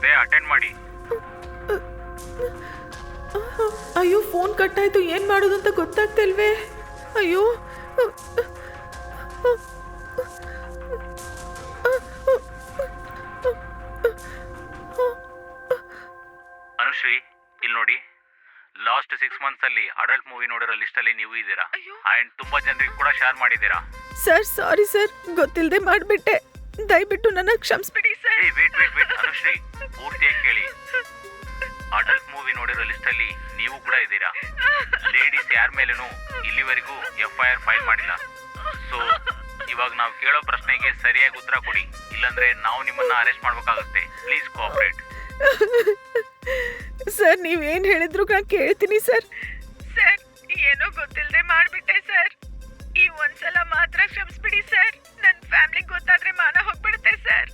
ಬೇಕಾಗುತ್ತೆ ಅಟೆಂಡ್ ಮಾಡಿ. ಅಯ್ಯೋ ಫೋನ್ ಕಟ್ ಆಯ್ತು ಏನ್ ಮಾಡೋದು ಅಂತ ಗೊತ್ತಾಗ್ತಿಲ್ವೇ? ಅಯ್ಯೋ. ಅನುಶ್ರೀ ಇಲ್ಲಿ ನೋಡಿ. ಲಾಸ್ಟ್ ಸಿಕ್ಸ್ ಮಂತ್ಸ್ ಅಲ್ಲಿ ಅಡಲ್ಟ್ ಮೂವಿ ನೋಡಿರೋ ಲಿಸ್ಟ್ ಅಲ್ಲಿ ನೀವು ಇದ್ದೀರಾ? ಅಂಡ್ ತುಂಬಾ ಜನರಿಗೆ ಕೂಡ ಶೇರ್ ಮಾಡಿದ್ದೀರಾ? ಸರ್ ಸಾರಿ ಸರ್ ಗೊತ್ತಿಲ್ಲದೆ ಮಾಡ್ಬಿಟ್ಟೆ. ದಯವಿಟ್ಟು ನನ್ನ ಕ್ಷಮಿಸ್ಬಿಡಿ. ಏ ವೇಟ್ ವೇಟ್ ವೇಟ್ ಅನುಶ್ರೀ ಪೂರ್ತಿಯಾಗಿ ಕೇಳಿ. ಅಡಲ್ಟ್ ಮೂವಿ ನೋಡಿರೋ ಲಿಸ್ಟ್ ಅಲ್ಲಿ ನೀವು ಕೂಡ ಇದ್ದೀರಾ? ಲೇಡೀಸ್ ಯಾರ ಮೇಲೂ ಇಲ್ಲಿವರೆಗೂ ಎಫ್ ಐ ಆರ್ ಫೈಲ್ ಮಾಡಿಲ್ಲ. ಸೊ ಇವಾಗ ನಾವು ಕೇಳೋ ಪ್ರಶ್ನೆಗೆ ಸರಿಯಾಗಿ ಉತ್ತರ ಕೊಡಿ. ಇಲ್ಲಾಂದ್ರೆ ನಾವು ನಿಮ್ಮನ್ನ ಅರೆಸ್ಟ್ ಮಾಡಬೇಕಾಗುತ್ತೆ. ಪ್ಲೀಸ್ ಕೋಆಪರೇಟ್ ಸರ್ ನೀವೇನು ಹೇಳಿದ್ರು ನಾನು ಕೇಳ್ತೀನಿ ಸರ್ ಸರ್ ಏನೋ ಗೊತ್ತಿಲ್ಲದೆ ಮಾಡಿಬಿಟ್ಟೆ ಸರ್ ಈ ಒಂದ್ಸಲ ಮಾತ್ರ ಕ್ಷಮಿಸ್ಬಿಡಿ ಸರ್ ನನ್ನ ಫ್ಯಾಮಿಲಿ ಗೊತ್ತಾದ್ರೆ ಮಾನ ಹೋಗ್ಬಿಡುತ್ತೆ ಸರ್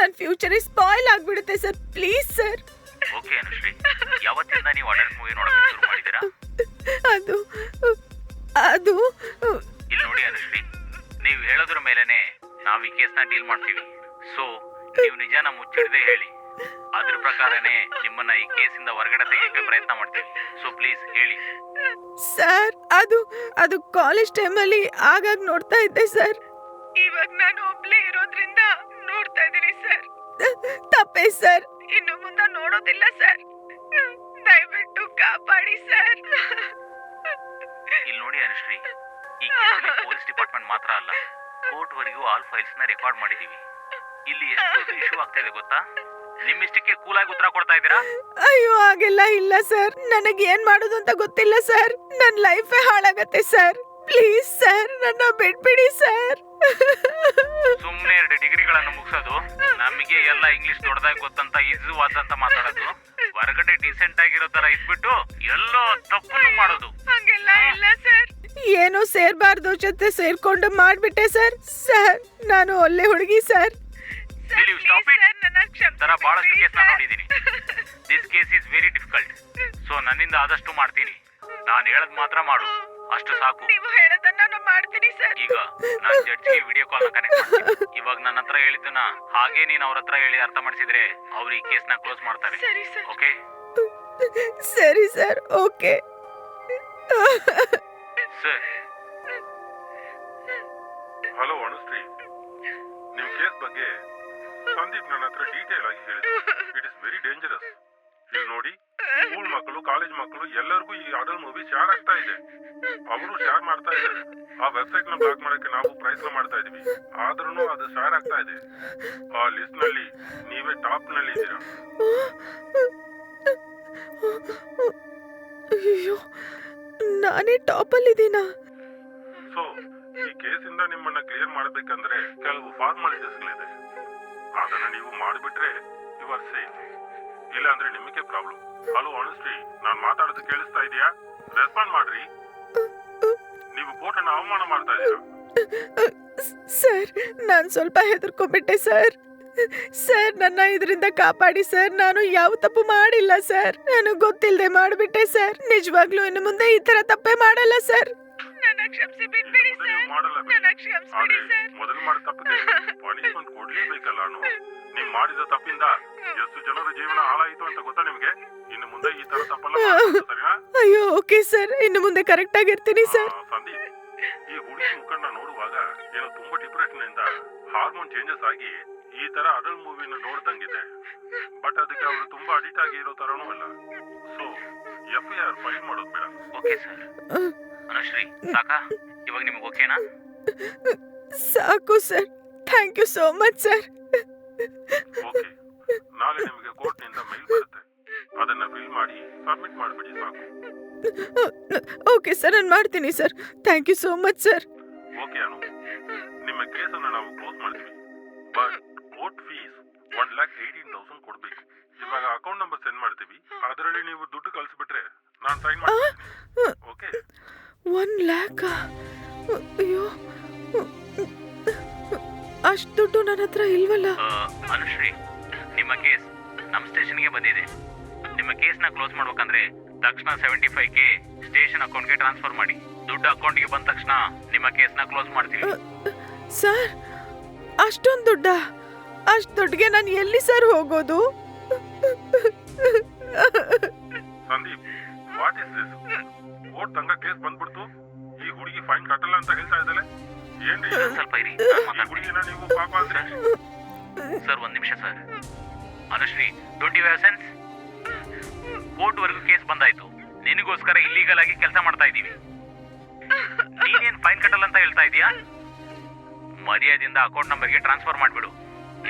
ನನ್ನ ಫ್ಯೂಚರ್ ಸ್ಪಾಯ್ಲ್ ಆಗ್ಬಿಡುತ್ತೆ sir please sir okay Anushree. ಯಾವತ್ತಿಂದ ನೀವು ಅಡಲ್ಟ್ ಮೂವಿ ನೋಡೋಕೆ ಶುರು ಮಾಡಿದ್ದೀರಾ? ಅದು ಅದು ಇಲ್ಲಿ ನೋಡಿ ಅನುಶ್ರೀ. ನೀವು ಹೇಳೋದ್ರ ಮೇಲೇನೆ ನಾವು ಈ ಕೇಸ್ನ ಡೀಲ್ ಮಾಡ್ತೀವಿ. ಸೊ ನೀವು ನಿಜಾನ ಮುಚ್ಚಿಡದೆ ಹೇಳಿ. ಅದ್ರ ಪ್ರಕಾರನೇ ನಿಮ್ಮನ್ನ ಈ ಕೇಸಿಂದ ಹೊರಗಡೆ ತೆಗೆಯಕ್ಕೆ ಪ್ರಯತ್ನ ಮಾಡ್ತೀವಿ. ಸೊ ಪ್ಲೀಸ್ ಹೇಳಿ. ಸರ್ ಅದು ಅದು ಕಾಲೇಜ್ ಟೈಮಲ್ಲಿ ಆಗಾಗ ನೋಡ್ತಾ ಇದ್ದೆ ಸರ್ ಇವಾಗ ನಾನು ಒಬ್ಳೇ ಸರ್. ಇನ್ನು ಮುಂದೆ ನೋಡೋದಿಲ್ಲ ಸರ್. ದಯವಿಟ್ಟು ಕಾಪಾಡಿ ಸರ್. ಇಲ್ಲಿ ನೋಡಿ ಅನುಶ್ರೀ ಈ ಕೇಸಲ್ಲಿ ಪೊಲೀಸ್ ಡಿಪಾರ್ಟ್ಮೆಂಟ್ ಮಾತ್ರ ಅಲ್ಲ ಕೋರ್ಟ್ ವರೆಗೂ ಆಲ್ ಫೈಲ್ಸ್ನ ರೆಕಾರ್ಡ್ ಮಾಡಿದೀವಿ. ಇಲ್ಲಿ ಎಷ್ಟು ಇಶ್ಯೂ ಆಗ್ತಾ ಇದೆ ಗೊತ್ತಾ? ನಿಮ್ಮಿಷ್ಟಕ್ಕೆ ಕೂಲಾಗಿ ಉತ್ತರ ಕೊಡ್ತಾ ಇದ್ದೀರಾ? ಅಯ್ಯೋ ಹಾಗೆಲ್ಲ ಇಲ್ಲ ಸರ್. ನನಗೆ ಏನ್ ಮಾಡೋದು ಅಂತ ಗೊತ್ತಿಲ್ಲ ಸರ್. ನನ್ನ ಲೈಫೇ ಹಾಳಾಗತ್ತೆ ಸರ್. ಪ್ಲೀಸ್ ಸರ್ ನನ್ನ ಬಿಟ್ಬಿಡಿ ಸರ್. ಸುಮ್ನೆ ಎರಡು ಡಿಗ್ರಿಗಳನ್ನು ಮುಗಿಸೋದು. ನಮಗೆ ಎಲ್ಲ ಇಂಗ್ಲಿಷ್ ದೊಡ್ಡದಾಗಿ ಗೊತ್ತಂತ ಇಜು ಅಂತ ಮಾತಾಡೋದು. ಹೊರಗಡೆ ಡೀಸೆಂಟ್ ಆಗಿರೋ ತರ ಇದ್ಬಿಟ್ಟು ಎಲ್ಲೋ ತಪ್ಪು ಮಾಡೋದು. ಹಂಗೆಲ್ಲ ಇಲ್ಲ ಸರ್. ಏನೋ ಸೇರ್ಬಾರ್ದು ಜೊತೆ ಸೇರ್ಕೊಂಡು ಮಾಡ್ಬಿಟ್ಟೆ ಸರ್. ಸರ್ ನಾನು ಒಳ್ಳೆ ಹುಡುಗಿ ಸರ್? ತರ ಬಹಳಷ್ಟು ಕೇಸ್ ನೋಡಿದ್ದೀನಿ. This case is very difficult so ನನ್ನಿಂದ ಆದಷ್ಟು ಮಾಡ್ತೀನಿ. ನಾನು ಹೇಳದ್ ಮಾತ್ರ ಮಾಡು. ಅಷ್ಟು ಸಾಕು. ನೀವು ಹೇಳೋದನ್ನ ನಾನು ಮಾಡ್ತೀನಿ ಸರ್. ಈಗ ನಾನು ಜಡ್ಜ್ಗೆ ವಿಡಿಯೋ ಕಾಲ್ ಕನೆಕ್ಟ್ ಮಾಡ್ತೀನಿ. ಇವಾಗ ನನ್ನ ಹತ್ರ ಹೇಳಿದ್ದನ್ನ ಹಾಗೆ ನೀನ್ ಅವ್ರ ಹತ್ರ ಹೇಳಿ ಅರ್ಥ ಮಾಡಿಸಿದ್ರೆ ಅವ್ರು ಈ ಕೇಸ್ನ ಕ್ಲೋಸ್ ಮಾಡ್ತಾರೆ. ಸರಿ ಸರ್. ಓಕೆ ಸರಿ sir. Okay sir hello Anushree ನಿಮ್ ಕೇಸ್ ಬಗ್ಗೆ ಸಂದೀಪ್ ನನ್ನ ಹತ್ರ ಡೀಟೇಲ್ ಆಗಿ ಹೇಳಿದ್ರು. ಇಟ್ ಇಸ್ ವೆರಿ ಡೇಂಜರಸ್ ಇಲ್ಲಿ ನೋಡಿ ಸ್ಕೂಲ್ ಮಕ್ಕಳು ಕಾಲೇಜ್ ಮಕ್ಕಳು ಎಲ್ಲರಿಗೂ ಈ ಅಡಲ್ ಮೂವಿ ಶೇರ್ ಆಗ್ತಾ ಇದೆ. ಅವರು ಶೇರ್ ಮಾಡ್ತಾ ಇದ್ದಾರೆ. ಆ ವೆಬ್ಸೈಟ್ನ ಬ್ಲಾಕ್ ಮಾಡಕ್ಕೆ ನಾವು ಪ್ರಯತ್ನ ಮಾಡ್ತಾ ಇದೀವಿ ಆದ್ರೂ ಅದು ಶೇರ್ ಆಗ್ತಾ ಇದೆ. ಆ ಲಿಸ್ಟ್ನಲ್ಲಿ ನೀವೇ ಟಾಪ್ನಲ್ಲಿ ಇದ್ದೀರಾ? ಅಯ್ಯೋ ನಾನೇ ಟಾಪಲ್ಲಿದ್ದೀನಾ ಸೊ ಈ ಕೇಸಿಂದ ನಿಮ್ಮನ್ನ ಕ್ಲಿಯರ್ ಮಾಡಬೇಕಂದ್ರೆ ಕೆಲವು ಫಾರ್ಮಾಲಿಟೀಸ್ಗಳಿದೆ ಅದನ್ನ ನೀವು ಮಾಡಿಬಿಟ್ರೆ ಯು ಆರ್ ಸೇಫ್ ಇಲ್ಲ ಅಂದ್ರೆ ನಿಮಗೆ ಪ್ರಾಬ್ಲಮ್ ಹಲೋ ಅನುಶ್ರೀ ನಾನು ಮಾತಾಡೋದು ಕೇಳಿಸ್ತಾ ಇದೆಯಾ? ರೆಸ್ಪಾಂಡ್ ಮಾಡ್ರಿ. ನೀವು ಕೋರ್ಟನ್ನ ಅವಮಾನ ಮಾಡ್ತಾ ಇದ್ದೀರಾ ಸರ್ ನಾನು ಸ್ವಲ್ಪ ಹೆದರ್ಕೊಂಡ್ಬಿಟ್ಟೆ ಸರ್. ಸರ್ ನನ್ನ ಇದರಿಂದ ಕಾಪಾಡಿ ಸರ್. ನಾನು ಯಾವ ತಪ್ಪು ಮಾಡಿಲ್ಲ ಸರ್. ನಾನು ಗೊತ್ತಿಲ್ಲದೆ ಮಾಡಿಬಿಟ್ಟೆ ಸರ್. ನಿಜವಾಗ್ಲೂ ಇನ್ನು ಮುಂದೆ ಈ ತರ ತಪ್ಪೇ ಮಾಡಲ್ಲ ಸರ್. ನನ್ನ ಕ್ಷಮಿಸಿ ಬಿಟ್ಬಿಡಿ ಸರ್. ಮಾಡಲ್ಲ ಬಿಡಿ. ಸರ್. ಮೊದಲು ಮಾಡಿದ ತಪ್ಪಿಗೆ ಪನಿಷ್ಮೆಂಟ್ ಕೊಡ್ಲೇಬೇಕಲ್ಲ ಅನು. ನೀವು ಮಾಡಿದ ತಪ್ಪಿಂದ ಎಷ್ಟು ಜನರ ಜೀವನ ಹಾಳಾಯಿತು ಅಂತ ಗೊತ್ತಾ ನಿಮಗೆ? ಇನ್ನು ಮುಂದೆ ಈ ತರ ತಪ್ಪಲ್ಲ ಮಾಡ್ಬಾರ್ದು, ಸರಿನಾ? ಅಯ್ಯೋ ಓಕೆ ಸರ್. ಇನ್ನು ಮುಂದೆ ಕರೆಕ್ಟ್ ಆಗಿರ್ತೀನಿ ಸರ್. ಆ, ಸಂದೀಪ್ ಈ ಹುಡುಗಿ ಮುಖಂಡ ನೋಡುವಾಗ ಏನೋ ತುಂಬಾ ಡಿಪ್ರೆಷನ್ ಇಂದ ಹಾರ್ಮೋನ್ ಚೇಂಜಸ್ ಆಗಿ ಈ ತರ ಅಡಲ್ ಮೂವಿನ ನೋಡ್ದಂಗಿದೆ. ಬಟ್ ಅದಕ್ಕೆ ಅವರು ತುಂಬಾ ಅಡಿಕ್ಟ್ ಆಗಿ ಇರೋ ತರನೂ ಅಲ್ಲ so F I R file ಮಾಡೋದು ಬೇಡ. Okay sir. ಅನುಶ್ರೀ ಸಾಕಾ ಇವಾಗ ನಿಮ್ಗೆ ಓಕೆನಾ? ಸಾಕು sir. Thank you so much sir okay ನಾಳೆ ನಿಮಗೆ ಕೋರ್ಟ್ನಿಂದ ಮೇಲ್ ಬರುತ್ತೆ. ಅದನ್ನ ಫಿಲ್ ಮಾಡಿ ಸಬ್ಮಿಟ್ ಮಾಡಿಬಿಡಿ ಸಾಕು. ಓಕೆ ಸರ್ ನಾನು ಮಾಡ್ತೀನಿ sir thank you so much sir okay Anu. ನಿಮ್ಮ ಕೇಸನ್ನ ನಾವು ಕ್ಲೋಸ್ ಮಾಡ್ತೀವಿ. But court fees one lakh eighteen thousand ಕೊಡ್ಬೇಕು. ಇವಾಗ ಅಕೌಂಟ್ ನಂಬರ್ ಸೆಂಡ್ ಮಾಡ್ತೀವಿ. ಅದರಲ್ಲಿ ನೀವು ದುಡ್ಡು ಕಳಿಸ್ಬಿಟ್ರೆ ನಾನು ಸೈನ್ ಮಾಡ್ತೀನಿ. ಓಕೆ ಒನ್ ಲ್ಯಾಕ ಅಯ್ಯೋ. ಅಷ್ಟು ದುಡ್ಡು ನನ್ನ ಹತ್ರ ಇಲ್ವಲ್ಲ? ಅನುಶ್ರೀ ನಿಮ್ಮ ಕೇಸ್ ನಮ್ಮ ಸ್ಟೇಷನ್ಗೆ ಬಂದಿದೆ. ನಿಮ್ಮ ಕೇಸ್ನ ಕ್ಲೋಸ್ ಮಾಡ್ಬೇಕಂದ್ರೆ ತಕ್ಷಣ ಸೆವೆಂಟಿ ಫೈವ್ ಕೆ ಸ್ಟೇಷನ್ ಅಕೌಂಟ್ಗೆ ಟ್ರಾನ್ಸ್ಫರ್ ಮಾಡಿ. ದುಡ್ಡು ಅಕೌಂಟ್ಗೆ ಬಂದ ತಕ್ಷಣ ನಿಮ್ಮ ಕೇಸ್ನ ಕ್ಲೋಸ್ ಮಾಡ್ತೀವಿ. ಸರ್ ಅಷ್ಟೊಂದು ದುಡ್ಡ? ಅಷ್ಟು ದುಡ್ಡಿಗೆ ನಾನು ಎಲ್ಲಿ ಸರ್ ಹೋಗೋದು? Sandeep what is this court Thanga case ಬಂದ್ಬಿಡ್ತು? ಈ ಹುಡುಗಿ ಫೈನ್ ಕಟ್ಟಲ್ಲ ಅಂತ ಹೇಳ್ತಾ ಇದ್ದಾಳೆ? ಏನ್ರಿ ಸರ್ ಸ್ವಲ್ಪ ಇರಿ. ಮಾತಾಡ್ತೀನಿ. ಹುಡುಗಿನ ನೀವು ಪಾಪ ಅಂದ್ರೆ? ಸರ್ ಒಂದ್ ನಿಮಿಷ sir. Anushree don't you have sense court ವರೆಗೂ ಕೇಸ್ ಬಂದಾಯ್ತು. ನಿನಗೋಸ್ಕರ ಇಲ್ಲೀಗಲ್ ಆಗಿ ಕೆಲಸ ಮಾಡ್ತಾ ಇದೀವಿ ನೀನೇನ್ ಫೈನ್ ಕಟ್ಟಲ್ಲ ಅಂತ ಹೇಳ್ತಾ ಇದೀಯಾ? ಮರ್ಯಾದೆಯಿಂದ ಅಕೌಂಟ್ ನಂಬರ್ಗೆ ಟ್ರಾನ್ಸ್ಫರ್ ಮಾಡ್ಬಿಡು.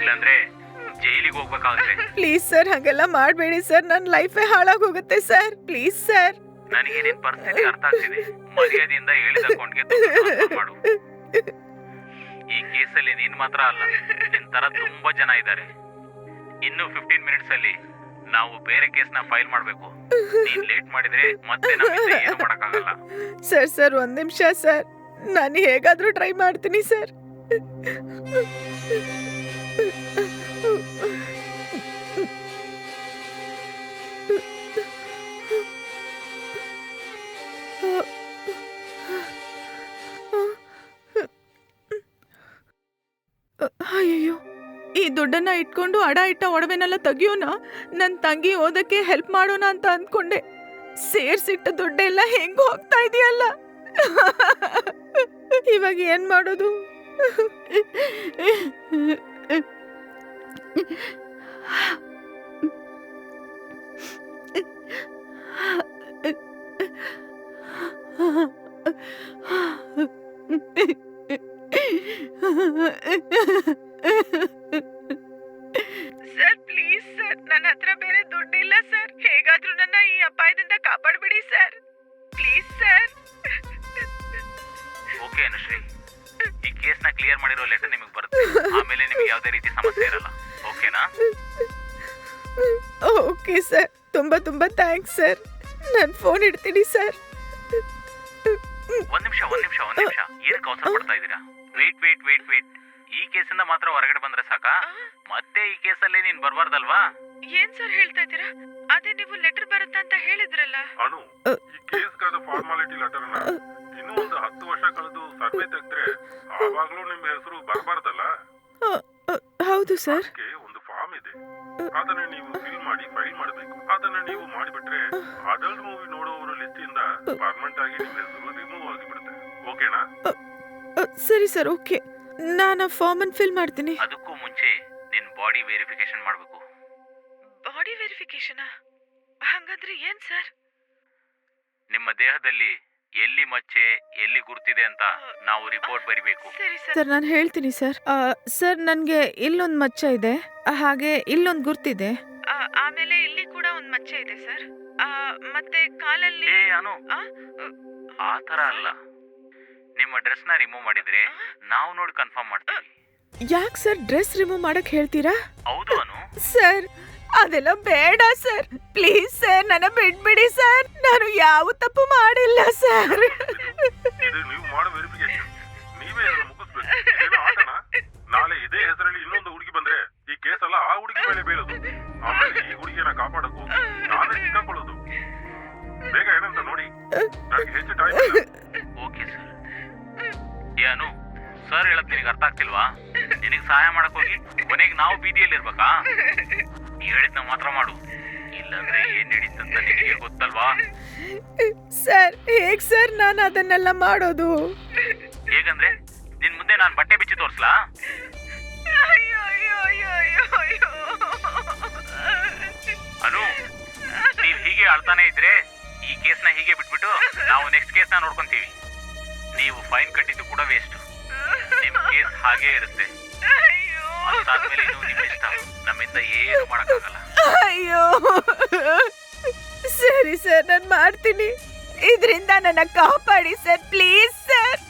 ಇಲ್ಲಾಂದ್ರೆ ಜೈಲಿಗೆ ಹೋಗ್ಬೇಕಾಗುತ್ತೆ. ಪ್ಲೀಸ್ ಸರ್ ಹಾಗೆಲ್ಲ ಮಾಡಬೇಡಿ ಸರ್ ನನ್ನ ಲೈಫೇ ಹಾಳಾಗೋಗುತ್ತೆ ಸರ್ ಪ್ಲೀಸ್ ಸರ್ ನನಗೆ ನಿನ್ ಪರಿಸ್ಥಿತಿ ಅರ್ಥ ಆಗ್ತಿದೆ? ಮರ್ಯಾದೆಯಿಂದ ಹೇಳಿದ ಅಕೌಂಟ್ಗೆ ಮಾಡು. ಈ ಕೇಸಲ್ಲಿ ನೀನ್ ಮಾತ್ರ ಅಲ್ಲ, ನಿನ್ ತರ ತುಂಬಾ ಜನ ಇದ್ದಾರೆ. ಇನ್ನು ಫಿಫ್ಟೀನ್ ಮಿನಿಟ್ಸ್ ಅಲ್ಲಿ ನಾವು ಬೇರೆ ಕೇಸ್ನ ಫೈಲ್ ಮಾಡ್ಬೇಕು. ನೀನ್ ಲೇಟ್ ಮಾಡಿದ್ರೆ ಮತ್ತೆ ಮಾಡಕ್ಕಾಗಲ್ಲ. ಸರ್ ಸರ್ ಒಂದ್ ನಿಮಿಷ ಸರ್ ನಾನು ಹೇಗಾದ್ರೂ ಟ್ರೈ ಮಾಡ್ತೀನಿ ಸರ್ ಅಯ್ಯಯ್ಯೋ, ಈ ದುಡ್ಡನ್ನ ಇಟ್ಕೊಂಡು ಅಡ ಇಟ್ಟ ಒಡವೆನೆಲ್ಲ ತೆಗಿಯೋಣ ನನ್ನ ತಂಗಿ ಓದಕ್ಕೆ ಹೆಲ್ಪ್ ಮಾಡೋಣ ಅಂತ ಅಂದ್ಕೊಂಡೆ ಸೇರ್ಸಿಟ್ಟ ದುಡ್ಡೆಲ್ಲ ಹೆಂಗ್ ಹೋಗ್ತಾ ಇದೆಯಲ್ಲ? ಇವಾಗ ಏನ್ ಮಾಡೋದು? ಈ ಕೇಸ್ನ ಕ್ಲಿಯರ್ ಮಾಡಿರೋ ಲೆಟರ್ ನಿಮಗೆ ಬರುತ್ತೆ. ಆಮೇಲೆ ನಿಮಗೆ ಯಾವುದೇ ರೀತಿ ಸಮಸ್ಯೆ ಇರಲ್ಲ. ಓಕೆನಾ ಓಕೆ ಸರ್ ತುಂಬಾ ತುಂಬಾ ಥ್ಯಾಂಕ್ಸ್ ಸರ್ ನಾನು ಫೋನ್ ಇಡ್ತೀನಿ ಸರ್ ಒಂದ್ ನಿಮಿಷ ಒಂದ್ ನಿಮಿಷ ಒಂದ್ ನಿಮಿಷ. ಏನಕ್ಕೆ ಅವಸರ ಪಡ್ತಾ ಇದ್ದೀರಾ? ವೇಟ್ ವೇಟ್ ವೇಟ್ ವೇಟ್ ಈ ಕೇಸಿಂದ ಮಾತ್ರ ಹೊರಗಡೆ ಬಂದ್ರೆ ಸಾಕಾ? ಮತ್ತೆ ಈ ಕೇಸಲ್ಲಿ ನೀನ್ ಬರ್ಬಾರ್ದಲ್ವಾ? ಏನ್ ಸರ್ ಹೇಳ್ತಾ ಇದ್ದೀರಾ? ಅದೇ ನೀವು ಲೆಟರ್ ಅಂತ ಹೇಳಿದ್ರಲ್ಲ? ಅಣು ಈ ಕೇಸ್ಗಾದ ಫಾರ್ಮಾಲಿಟಿ ಲೆಟರ್ನ ಇನ್ನೂ ಒಂದು ಹತ್ತು ವರ್ಷ ಕಳೆದು ಸರ್ವೆ ತೆಗೆದ್ರೆ ಆವಾಗ್ಲೂ ನಿಮ್ಮ ಹೆಸರು ಬರಬಾರ್ದಲ್ಲ? ಹೌದು ಸರ್. ಅದಕ್ಕೆ ಒಂದು ಫಾರ್ಮ್ ಇದೆ. ಅದನ್ನ ನೀವು ಫಿಲ್ ಮಾಡಿ ಫೈಲ್ ಮಾಡಬೇಕು. ಅದನ್ನ ನೀವು ಮಾಡಿಬಿಟ್ರೆ ಅಡಲ್ಟ್ ಮೂವಿ ನೋಡುವವರ ಲಿಸ್ಟ್ ಇಂದ ಪರ್ಮನೆಂಟ್ ಆಗಿ ನಿಮ್ಮ ಹೆಸರು ರಿಮೂವ್ ಆಗಿಬಿಡುತ್ತೆ. ಓಕೆನಾ ಸರಿ ಸರ್ ಓಕೆ. ನಾನು ಫಾರ್ಮ್ ಅನ್ನು ಫಿಲ್ ಮಾಡ್ತೀನಿ. ಅದಕ್ಕೂ ಮುಂಚೆ ನಿನ್ ಬಾಡಿ ವೆರಿಫಿಕೇಶನ್ ಮಾಡಬೇಕು. ಬಾಡಿ ವೆರಿಫಿಕೇಶನ್ ಹಂಗಂದ್ರೆ ಏನ್ ಸರ್? ನಿಮ್ಮ ದೇಹದಲ್ಲಿ ಎಲ್ಲಿ ಮಚ್ಚೆ ಎಲ್ಲಿ ಗುರ್ತಿದೆ ಅಂತ ನಾವು ರಿಪೋರ್ಟ್ ಬರಿಬೇಕು. ಸರಿ ಸರ್. ನಾನು ಹೇಳ್ತೀನಿ ಸರ್. ಸರ್ ನನಗೆ ಇಲ್ಲೊಂದು ಮಚ್ಚ ಇದೆ. ಹಾಗೆ ಇಲ್ಲೊಂದು ಗುರ್ತಿದೆ. ಆಮೇಲೆ ಇಲ್ಲಿ ಕೂಡ ಒಂದು ಮಚ್ಚೆ ಇದೆ ಸರ್. ಮತ್ತೆ ಕಾಲಲ್ಲಿ ಏ ಅನು. ಆ ತರ ಅಲ್ಲ. ನಿಮ್ಮ ಡ್ರೆಸ್ನ ರಿಮೂವ್ ಮಾಡಿದ್ರೆ ನಾವು ನೋಡಿ ಕನ್ಫರ್ಮ್ ಮಾಡ್ತೀವಿ. ಯಾಕೆ ಸರ್ ಡ್ರೆಸ್ ರಿಮೂವ್ ಮಾಡಕ್ ಹೇಳ್ತೀರಾ? ಹೌದು ಅನು. ಸರ್ ಅದೆಲ್ಲ ಬೇಡ ಸರ್. ಪ್ಲೀಸ್ ಸರ್ ನನ್ನ ಬಿಡ್ಬಿಡಿ ಸರ್. ನಾನು ಯಾವ ತಪ್ಪು ಮಾಡಿಲ್ಲ ಸರ್. ಇದು ನೀವು ಮಾಡೋ ವೆರಿಫಿಕೇಶನ್ ನೀವೇ ಇದನ್ನ ಮುಗಿಸ್ಬೇಕು. ಇದೇನೋ ಆಟನ ನಾಳೆ ಇದೇ ಹೆಸರಲ್ಲಿ ಇನ್ನೊಂದು ಹುಡುಗಿ ಬಂದ್ರೆ ಈ ಕೇಸ್ ಎಲ್ಲ ಆ ಹುಡುಗಿ ಮೇಲೆ ಬೀಳೋದು. ಆಮೇಲೆ ಈ ಹುಡುಗಿಯನ್ನ ಕಾಪಾಡಕ್ಕೂ ನಾನೇ ಸಿಕ್ಕಾಕೊಳ್ಳೋದು. ಬೇಗ ಏನಂತ ನೋಡಿ. ನನಗೆ ಹೆಚ್ಚು ಟೈಮ್ ಓಕೆ ಸರ್. ಏನು ಸರ್ ಹೇಳಕ್ ನಿನಗೆ ಅರ್ಥ ಆಗ್ತಿಲ್ವಾ? ನಿನಗೆ ಸಹಾಯ ಮಾಡಕ್ ಹೋಗಿ ಕೊನೆಗೆ ನಾವು ಬೀದಿಯಲ್ಲಿ ಇರ್ಬೇಕಾ ಹೇಳಿದ್ನ ಮಾತ್ರ ಮಾಡು. ಇಲ್ಲಾಂದ್ರೆ ಏನ್ ನಡೀತಂತ ನಿನಗೆ ಗೊತ್ತಲ್ವಾ? ಸರ್ ಹೇಗ್ ಸರ್ ನಾನು ಅದನ್ನೆಲ್ಲ ಮಾಡೋದು? ಹೇಗಂದ್ರೆ ನಿನ್ ಮುಂದೆ ನಾನು ಬಟ್ಟೆ ಬಿಚ್ಚಿ ಅಯ್ಯೋ ಅನು ನೀವ್ ಹೀಗೆ ಅಳ್ತಾನೆ ಇದ್ರೆ ಈ ಕೇಸ್ನ ಹೀಗೆ ಬಿಟ್ಬಿಟ್ಟು ನಾವು ನೆಕ್ಸ್ಟ್ ಕೇಸ್ನ ನೋಡ್ಕೊಂತೀವಿ. ನೀವು ಫೈನ್ ಕಟ್ಟಿದ್ದು ಕೂಡ ವೇಸ್ಟ್ ನಿಮ್ ಕೇಸ್ ಹಾಗೇ ಇರುತ್ತೆ. ಅಯ್ಯೋ. ಸರಿ ಸರ್ ನಾನು ಮಾಡ್ತೀನಿ. ಇದರಿಂದ ನನ್ನ ಕಾಪಾಡಿ ಸರ್ ಪ್ಲೀಸ್ ಸರ್.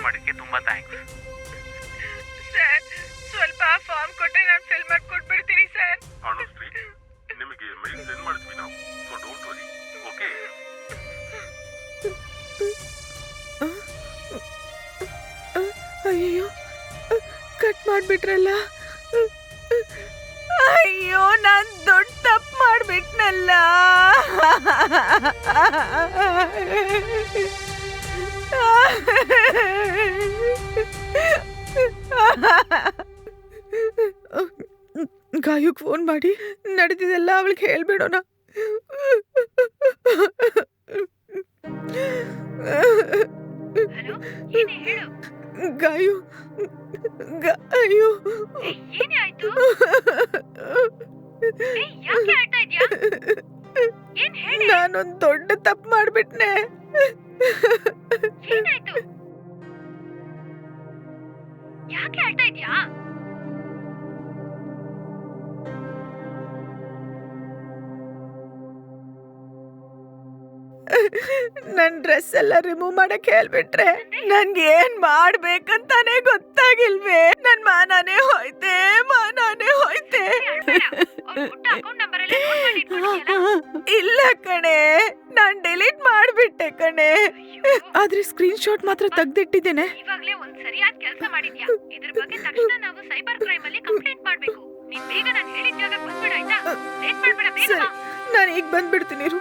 ಸಪೋರ್ಟ್ ಮಾಡಿದ್ದಕ್ಕೆ ತುಂಬ ಥ್ಯಾಂಕ್ಸ್ ಸರ್ ಸ್ವಲ್ಪ ಫಾರ್ಮ್ ಕೊಟ್ಟರೆ ನಾನು ಫಿಲ್ ಮಾಡಿ ಕೊಟ್ಬಿಡ್ತೀನಿ ಸರ್. ಆನಸ್ಟ್ಲಿ ನಿಮಗೆ ಮೇಲ್ ಸೆಂಡ್ ಮಾಡ್ತೀವಿ ನಾವು ಸೊ ಡೋಂಟ್ ವರಿ ಓಕೆ ಅಯ್ಯೋ ಕಟ್ ಮಾಡ್ಬಿಟ್ರಲ್ಲ? ಅಯ್ಯೋ ನಾನು ದೊಡ್ಡ ತಪ್ಪು ಮಾಡಿಬಿಟ್ನಲ್ಲ? ಗಾಯಕ್ ಫೋನ್ ಮಾಡಿ. ನಡೆದಿದೆಲ್ಲ ಅವಳಿಗೆ ಹೇಳ್ಬಿಡೋಣ. ಗಾಯು ಗಾಯು. ನಾನೊಂದು ದೊಡ್ಡ ತಪ್ಪು ಮಾಡ್ಬಿಟ್ನೆ. ಯಾಕೆ ಹೇಳ್ತಾ ಇದೀಯಾ ನನ್ ಡ್ರೆಸ್ ಎಲ್ಲ ರಿಮೂವ್ ಮಾಡಕ್ ಹೇಳ್ಬಿಟ್ರೆ ನನ್ಗೆ ಏನ್ ಮಾಡ್ಬೇಕಂತಾನೆ ಗೊತ್ತಾಗಿಲ್ವೇ? ನನ್ ಮಾನಾನೇ ಹೋಯ್ತೆ ಮಾನಾನೇ ಹೋಯ್ತೆ. ಇಲ್ಲ ಕಣೆ ನಾನ್ ಡಿಲೀಟ್ ಮಾಡ್ಬಿಟ್ಟೆ ಕಣೆ. ಆದ್ರೆ ಸ್ಕ್ರೀನ್ ಶಾಟ್ ಮಾತ್ರ ತೆಗ್ದಿಟ್ಟಿದ್ದೇನೆ. ಇವಾಗ್ಲೇ ಒಂದ್ ಸರಿಯಾದ ಕೆಲಸ ಮಾಡಿದ್ಯಾ? ಇದ್ರ ಬಗ್ಗೆ ತಕ್ಷಣ ನಾವು ಸೈಬರ್ ಕ್ರೈಮ್ ಅಲ್ಲಿ ಕಂಪ್ಲೇಂಟ್ ನಾನು ಹೇಳಿದ ಮಾಡ್ಬೇಡ ನಾನು ಈಗ ಬಂದ್ಬಿಡ್ತೀನಿ ಇರು.